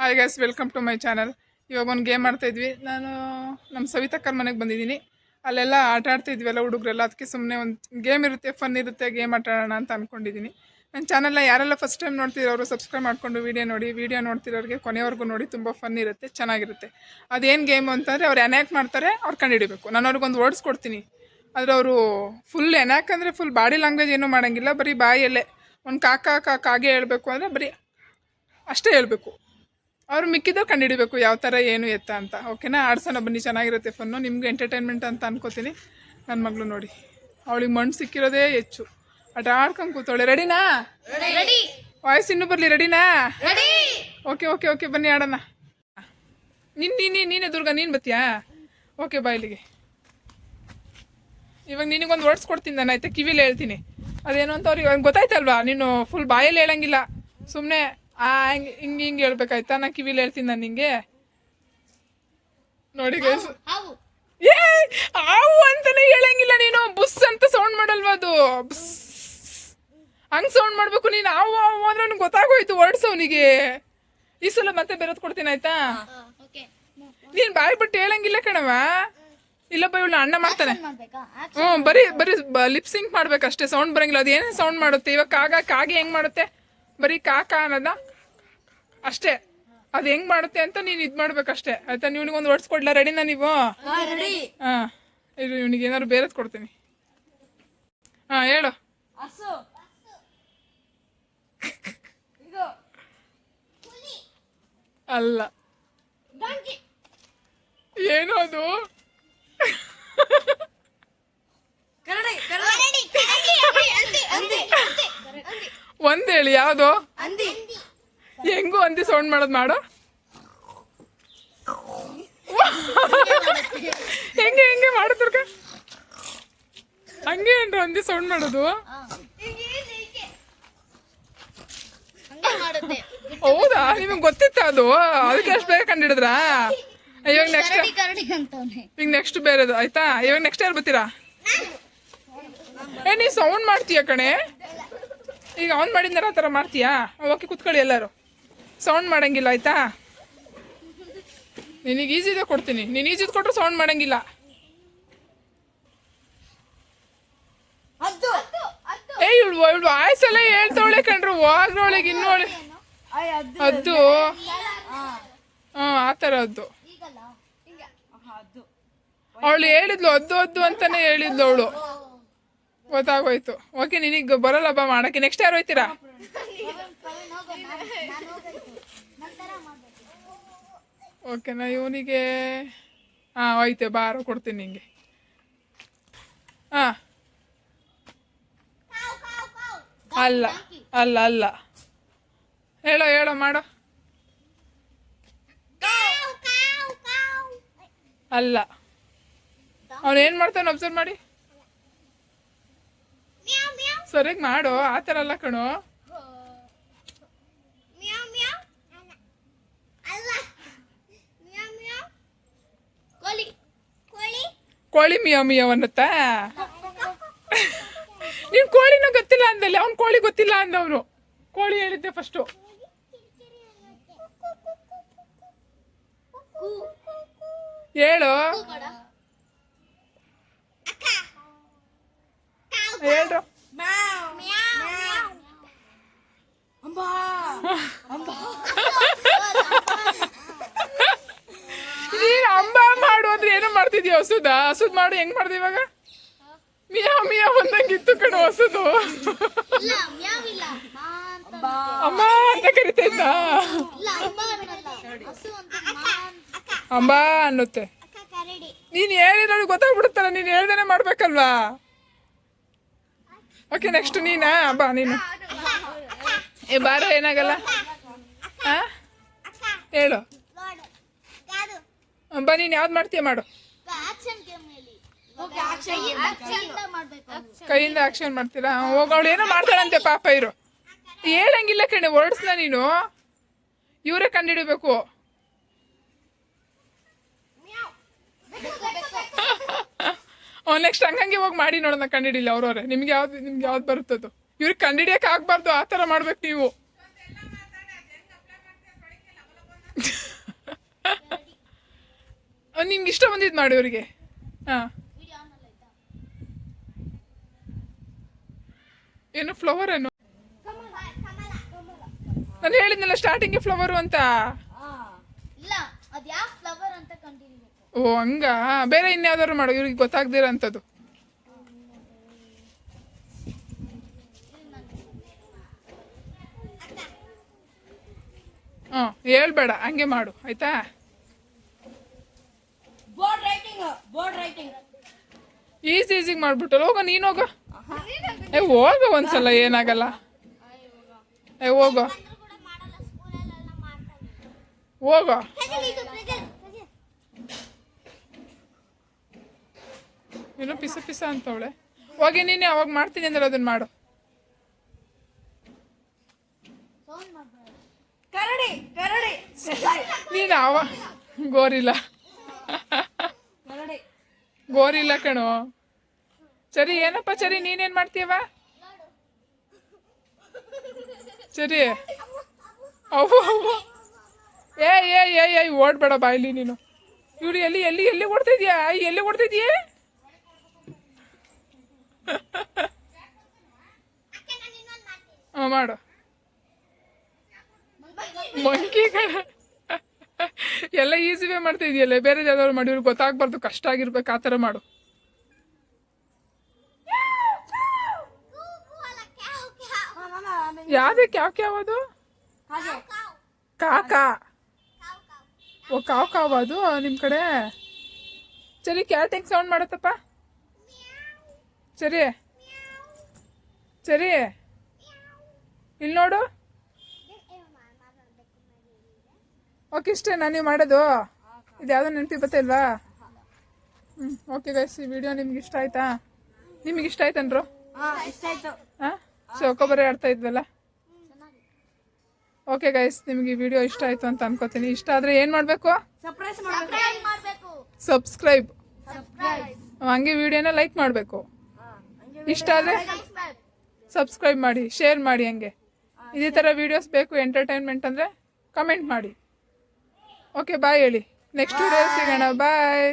Hi guys welcome to my channel ಇವಾಗ ಒಂದು game ಆಡ್ತಾ ಇದ್ವಿ. ನಾನು ನಮ್ಮ ಸವಿತಕ್ಕರ ಮನೆಗೆ ಬಂದಿದ್ದೀನಿ. ಅಲ್ಲೆಲ್ಲ ಆಟ ಆಡ್ತಾ ಎಲ್ಲ ಹುಡುಗರೆಲ್ಲ. ಅದಕ್ಕೆ ಸುಮ್ಮನೆ ಒಂದು ಗೇಮ್ ಇರುತ್ತೆ ಫನ್ ಇರುತ್ತೆ ಗೇಮ್ ಆಟ ಆಡೋಣ ಅಂತ ಅಂದ್ಕೊಂಡಿದ್ದೀನಿ ನನ್ನ ಚಾನಲ್ನ ಯಾರೆಲ್ಲ ಫಸ್ಟ್ ಟೈಮ್ ನೋಡ್ತಿರೋರು ಸಬ್ಸ್ಕ್ರೈಬ್ ಮಾಡಿಕೊಂಡು ವೀಡಿಯೋ ನೋಡಿ ವೀಡಿಯೋ ನೋಡ್ತಿರೋರಿಗೆ ಕೊನೆವರೆಗೂ ನೋಡಿ, ತುಂಬ ಫನ್ ಇರುತ್ತೆ, ಚೆನ್ನಾಗಿರುತ್ತೆ. ಅದೇನು ಗೇಮು ಅಂತಂದರೆ ಅವ್ರು ಎನ್ಯಾಕ್ ಮಾಡ್ತಾರೆ, ಅವ್ರು ಕಂಡುಹಿಡಿಬೇಕು. ನಾನು ಅವ್ರಿಗೊಂದು ವರ್ಡ್ಸ್ ಕೊಡ್ತೀನಿ. ಆದರೆ ಅವರು ಫುಲ್ ಎನ್ಯಾಕ್ ಅಂದರೆ ಫುಲ್ ಬಾಡಿ ಲ್ಯಾಂಗ್ವೇಜ್ ಏನೂ ಮಾಡೋಂಗಿಲ್ಲ. ಬರೀ ಬಾಯಲ್ಲೇ ಒಂದು ಕಾಕ ಕಾ ಕಾಗೆ ಹೇಳಬೇಕು ಅಂದರೆ ಬರೀ ಅಷ್ಟೇ ಹೇಳಬೇಕು. ಅವ್ರು ಮಿಕ್ಕಿದ್ದವ್ರು ಕಂಡುಹಿಡಬೇಕು ಯಾವ ಥರ ಏನು ಎತ್ತ ಅಂತ. ಓಕೆನಾ ಆಡ್ಸೋಣ ಬನ್ನಿ ಚೆನ್ನಾಗಿರುತ್ತೆ ಫೋನು ನಿಮ್ಗೆ ಎಂಟರ್ಟೈನ್ಮೆಂಟ್ ಅಂತ ಅನ್ಕೋತೀನಿ. ನನ್ನ ಮಗಳು ನೋಡಿ. ಅವಳಿಗೆ ಮಣ್ಣು ಸಿಕ್ಕಿರೋದೇ ಹೆಚ್ಚು. ಆಟ ಆಡ್ಕೊಂಡು ಕೂತವಳೆ. ರೆಡಿನಾ ವಾಯ್ಸ್ ಇನ್ನೂ ಬರಲಿ ರೆಡಿನಾ ಓಕೆ ಓಕೆ ಓಕೆ ಬನ್ನಿ ಆಡೋಣ. ನಿನ್ನ ನೀನೇ ನೀನೇ ದುರ್ಗಾ ನೀನು ಬತ್ತೀಯಾ? ಓಕೆ ಬಾ ಇಲ್ಲಿಗೆ. ಇವಾಗ ನಿನಗೊಂದು ವರ್ಡ್ಸ್ ಕೊಡ್ತೀನಿ ನಾನು ಆಯ್ತಾ? ಕಿವಿಲಿ ಹೇಳ್ತೀನಿ. ಅದೇನು ಅಂತ ಅವ್ರಿಗೆ ಅವ್ರಿಗೆ ಗೊತ್ತಾಯ್ತಲ್ವಾ? ನೀನು ಫುಲ್ ಬಾಯಲ್ಲಿ ಹೇಳಂಗಿಲ್ಲ. ಸುಮ್ಮನೆ ಆ ಹಿಂಗೆ ಹಿಂಗೆ ಹಿಂಗೆ ಹೇಳ್ಬೇಕಾಯ್ತಾ? ನಾ ಕಿವಿಲಿ ಹೇಳ್ತೀನಿ ನಾನು ನಿಂಗೆ. ನೋಡಿ ಗೈಸ್ ಏ ಹಾವು ಅಂತಾನೆ ಹೇಳಂಗಿಲ್ಲ ನೀನು. ಬುಸ್ ಅಂತ ಸೌಂಡ್ ಮಾಡಲ್ವಾ ಅದು? ಬುಸ್. ಹಂಗ್ ಸೌಂಡ್ ಮಾಡ್ಬೇಕು ನೀನು. ಹಾವು ಹಾವು ಅಂದ್ರೆ ಅವ್ನಿಗೆ ಗೊತ್ತಾಗೋಯ್ತು ವರ್ಡ್ಸ್ ಅವನಿಗೆ. ಈ ಸಲ ಮತ್ತೆ ಬೇರೆದ್ ಕೊಡ್ತೀನಿ ಆಯ್ತಾ? ನೀನ್ ಬಾಯಿ ಬಿಟ್ಟು ಹೇಳಂಗಿಲ್ಲ ಕಣವ ಇಲ್ಲಪ್ಪ ಇವಳು ಅಣ್ಣ ಮಾಡ್ತಾನೆ. ಹ್ಮ್ ಹ್ಞೂ ಬರೀ ಬರೀ ಲಿಪ್ ಸಿಂಕ್ ಮಾಡ್ಬೇಕಷ್ಟೇ. ಸೌಂಡ್ ಬರಂಗಿಲ್ಲ. ಅದೇನೇ ಸೌಂಡ್ ಮಾಡುತ್ತೆ? ಇವಾಗ ಕಾಗ ಕಾಗೆ ಹೆಂಗ್ ಮಾಡುತ್ತೆ? ಬರೀ ಕಾಕ ಅನ್ನೋದ? ಅಷ್ಟೇ. ಅದು ಹೆಂಗ್ ಮಾಡುತ್ತೆ ಅಂತ ನೀನು ಇದ್ ಮಾಡ್ಬೇಕಷ್ಟೇ. ಆಯ್ತಾ? ನೀವು ಒಂದು ವರ್ಡ್ಸ್ ಕೊಡ್ಲಾ? ರೆಡಿನಾ ನೀವು? ರೆಡಿ ಹಾಂ. ಇದು ಇವನಿಗೆ ಏನಾದ್ರು ಬೇರೆದ್ ಕೊಡ್ತೀನಿ. ಹಾ ಹೇಳು. ಅಲ್ಲ. ಏನು ಅದು? ಒಂದ್ ಹೇಳಿ ಯಾವುದು? ಹೆಂಗು ಅಂದಿ ಸೌಂಡ್ ಮಾಡೋದು ಮಾಡು. ಹೆಂಗೆ ಹೆಂಗೆ ಮಾಡು ದುರ್ಗ. ಹಂಗೆ ಏನ್ರ ಅಂದಿ ಸೌಂಡ್ ಮಾಡೋದು? ಹೌದಾ? ನಿಮಗೆ ಗೊತ್ತಿತ್ತ ಅದು? ಅದಕ್ಕೆ ಅಷ್ಟು ಬೇಗ ಕಂಡಿಡಿದ್ರಾ? ಇವಾಗ ನೆಕ್ಸ್ಟ್ ಈಗ ನೆಕ್ಸ್ಟ್ ಬೇರೆದು ಆಯ್ತಾ? ಇವಾಗ ನೆಕ್ಸ್ಟ್ ಯಾರು ಬರ್ತೀರಾ? ಏ ನೀ ಸೌಂಡ್ ಮಾಡ್ತೀಯ ಕಣೆ? ಈಗ ಆನ್ ಮಾಡಿದ್ನಾರ ಆ ಥರ ಮಾಡ್ತೀಯಾ? ಓಕೆ ಕುತ್ಕೊಳ್ಳಿ ಎಲ್ಲರೂ. ಸೌಂಡ್ ಮಾಡಂಗಿಲ್ಲ ಆಯ್ತಾ? ನಿನಗೆ ಈಸಿದೆ ಕೊಡ್ತೀನಿ. ನೀನು ಈಸಿದ್ ಕೊಟ್ಟರು ಸೌಂಡ್ ಮಾಡಂಗಿಲ್ಲ. ಏ ಇವಳು ಇವಳು ಆಯ್ಸಲ್ಲ ಹೇಳ್ತವಳೆ ಕಣ್ರು. ಹೋಗ್ರೊಳಗೆ ಇನ್ನೂ ಅದು ಹಾಂ. ಆ ಹಿಂಗೆ. ಹದ್ದು. ಅವಳು ಹೇಳಿದ್ಲು ಅದ್ದು ಅದ್ದು ಅಂತಾನೆ ಹೇಳಿದ್ಲು ಅವಳು. ಗೊತ್ತಾಗೋಯ್ತು. ಓಕೆ ನಿನಗೆ ಬರಲ್ಲ ಬಾ ಮಾಡಕ್ಕೆ. ನೆಕ್ಸ್ಟ್ ಯಾರು ಹೋಯ್ತೀರಾ? ಓಕೆನಾ ಇವನಿಗೆ, ಹಾಂ ಐತೆ ಬಾರ, ಕೊಡ್ತೀನಿ ನಿಂಗೆ. ಹಾಂ. ಅಲ್ಲ ಅಲ್ಲ ಅಲ್ಲ. ಹೇಳೋ ಹೇಳೋ, ಮಾಡೋ. ಅಲ್ಲ. ಅವನು ಏನು ಮಾಡ್ತಾನೆ ಅಬ್ಸರ್ವ್ ಮಾಡಿ? ಸರಿಯಾಗಿ ಮಾಡು, ಆ ಥರ ಅಲ್ಲ ಕಣೋ ಕೋಳಿ ಕೋಳಿ ಮಿಯೋ ಮಿಯೋ ಅನ್ನುತ್ತಾ? ನೀನ್ ಕೋಳಿನ ಗೊತ್ತಿಲ್ಲ ಅಂದಲ್ಲಿ, ಅವ್ನು ಕೋಳಿ ಗೊತ್ತಿಲ್ಲ ಅಂದವನು ಕೋಳಿ ಹೇಳಿದ್ದೆ ಫಸ್ಟು ಹೇಳು ಹೇಳ್ರು ನೀನು ಅಂಬ ಮಾಡು ಅಂದ್ರೆ ಏನೋ ಮಾಡ್ತಿದ್ಯಾ ಹಸುದ? ಹಸುದ್ ಮಾಡು ಹೆಂಗ್ ಮಾಡ್ದೆ ಇವಾಗ? ಮಿಯಾ ಮಿಯಾ ಬಂದಂಗಿತ್ತು ಕಣ ಹಸುದು. ಇಲ್ಲ ಮ್ಯಾವ್ ಇಲ್ಲ. ಮಾ ಅಂತ ಅಮ್ಮ ಅಂತ ಕರಿತಾ ಇದ್ದ? ಇಲ್ಲ ಅಮ್ಮ ಅನ್ನಲ್ಲ ಹಸು ಅಂತ ಮಾ ಅಂತ. ಅಂಬ ಅನ್ನುತ್ತೆ. ನೀನ್ ಹೇಳಿರೋದು ಗೊತ್ತಾಗ್ಬಿಡುತ್ತಲ್ಲ ನೀನು ಹೇಳ್ದೇನೆ ಮಾಡ್ಬೇಕಲ್ವಾ? ಓಕೆ ನೆಕ್ಸ್ಟ್ ನೀನಾ? ಬಾ ನೀನು. ಏ ಬಾರೋ ಏನಾಗಲ್ಲ? ಹೇಳು. ಬಾ ನೀನು ಯಾವ್ದು ಮಾಡ್ತೀಯ ಮಾಡು. ಕೈಯಿಂದ ಆಕ್ಷನ್ ಮಾಡ್ತೀರಾ? ಹೋಗ ಅವಳು ಏನೋ ಮಾಡ್ತಾಳಂತೆ ಪಾಪ ಇರು ಹೇಳಂಗಿಲ್ಲ ಕಣೆ ವರ್ಡ್ಸ್ನ ನೀನು. ಇವರೇ ಕಂಡಿಡಬೇಕು ಅವ್ನು ನೆಕ್ಸ್ಟ್ ಹಂಗಂಗೆ ಹೋಗಿ ಮಾಡಿ ನೋಡೋಣ ಕಂಡಿಡಿಲ್ಲ ಅವ್ರವ್ರೆ. ನಿಮ್ಗೆ ಯಾವ್ದು ನಿಮ್ಗೆ ಯಾವ್ದು ಬರುತ್ತದು? ಇವ್ರಿಗೆ ಕಂಡಿಡಿಯಕ್ಕೆ ಆಗ್ಬಾರ್ದು ಆ ಥರ ಮಾಡ್ಬೇಕು ನೀವು. ನಿಮ್ಗೆ ಇಷ್ಟ ಬಂದಿದ್ದು ಮಾಡಿ ಇವ್ರಿಗೆ. ಹಾಂ. ಫ್ಲವರ್ ಏನು ನಾನು ಹೇಳಿದ್ನಲ್ಲ ಸ್ಟಾರ್ಟಿಂಗ್ ಫ್ಲವರು ಅಂತ. ಓ ಹಂಗ? ಬೇರೆ ಇನ್ಯಾವ್ದಾದ್ರು ಮಾಡು ಇವ್ರಿಗೆ ಗೊತ್ತಾಗ್ದಿರೋ ಅಂಥದ್ದು ಹ್ಞೂ ಹೇಳ್ಬೇಡ ಹಂಗೆ ಮಾಡು ಆಯ್ತಾ? Board writing board writing easy ಈಸಿಗೆ ಮಾಡ್ಬಿಟ್ಟು ಹೋಗ ನೀನು ಹೋಗ. ಏ ಹೋಗ ಒಂದ್ಸಲ ಏನಾಗಲ್ಲ. ಏ ಹೋಗೋ. ಹೋಗೋ. ಏನೋ ಪಿಸ ಪಿಸ ಅಂತವಳೆ. ಹೋಗಿ ನೀನು ಅವಾಗ ಮಾಡ್ತೀನಿ ಅಂದ್ರೆ ಅದನ್ನ ಮಾಡು. ನೀನ ಅವ ಗೋರಿಲ್ಲ. ಗೋರಿಲ್ಲ ಕಣೋ. ಸರಿ ಏನಪ್ಪ ಸರಿ ನೀನೇನ್ ಮಾಡ್ತೀಯವ ಸರಿ ಅವು ಅವು. ಏ ಏ ಏ ಏ, ಓಡ್ಬೇಡ ಬಾಯ್ಲಿ ನೀನು. ಇವ್ರು ಎಲ್ಲಿ ಎಲ್ಲಿ ಎಲ್ಲಿ ಓಡ್ತಿದ್ಯಾ? ಎಲ್ಲಿ ಓಡ್ತಿದ್ಯಾ? ಹಾಂ ಮಾಡು. ಮಂಕಿ ಕಣ ಎಲ್ಲ ಈಸಿವೇ ಮಾಡ್ತಾ ಇದೆಯಲ್ಲ ಬೇರೆ ಯಾವ್ದಾದ್ರು ಮಾಡಿ ಇವ್ರಿಗೆ ಗೊತ್ತಾಗ್ಬಾರ್ದು. ಕಷ್ಟ ಆಗಿರ್ಬೇಕು. ಆ ಥರ ಮಾಡು. ಯಾವ್ದಕ್ಕೆ ಯಾವ ಕ್ಯಾವ್ ಅದು? ಕಾಕಾ ಓ ಕಾವ್ ಕಾವ್ ಅದು ನಿಮ್ಮ ಕಡೆ? ಸರಿ ಕ್ಯಾಟ್ ಹೆಂಗ್ ಸೌಂಡ್ ಮಾಡತ್ತಪ್ಪ? ಸರಿ ಸರಿ ಇಲ್ಲಿ ನೋಡು. ಓಕೆ ಇಷ್ಟೇ ನಾನು ನೀವು ಮಾಡೋದು. ಇದು ಯಾವುದೋ ನೆನಪಿ ಬತ್ತಿಲ್ವಾ ಹ್ಞೂ ಓಕೆ ಗೈಸ್ ಈ ವಿಡಿಯೋ ನಿಮ್ಗೆ ಇಷ್ಟ ಆಯ್ತಾ? ನಿಮಗೆ ಇಷ್ಟ ಆಯ್ತನ್ರು? ಹಾಂ ಹಾಂ? ಚೌಕೊಬರಿ ಆಡ್ತಾ ಇದ್ವಲ್ಲ? ಓಕೆ ಗೈಸ್ ನಿಮಗೆ ಈ ವಿಡಿಯೋ ಇಷ್ಟ ಆಯ್ತು ಅಂತ ಅನ್ಕೋತೀನಿ. ಇಷ್ಟ ಆದರೆ ಏನು ಮಾಡಬೇಕು? ಸರ್ಪ್ರೈಸ್ ಮಾಡ್ಬೇಕು. ಮಾಡ್ಬೇಕು. ಸಬ್ಸ್ಕ್ರೈಬ್ ಸಬ್ಸ್ಕ್ರೈಬ್ ಹಂಗೆ ವಿಡಿಯೋನ ಲೈಕ್ ಮಾಡಬೇಕು. ಇಷ್ಟ ಆದರೆ ಸಬ್ಸ್ಕ್ರೈಬ್ ಮಾಡಿ ಶೇರ್ ಮಾಡಿ ಹಂಗೆ. ಇದೇ ಥರ ವಿಡಿಯೋಸ್ ಬೇಕು ಎಂಟರ್ಟೈನ್ಮೆಂಟ್ ಅಂದರೆ ಕಮೆಂಟ್ ಮಾಡಿ. ಓಕೆ ಬಾಯ್ ಹೇಳಿ. ನೆಕ್ಸ್ಟ್ ವಿಡಿಯೋ ಸಿಗೋಣ. ಬಾಯ್.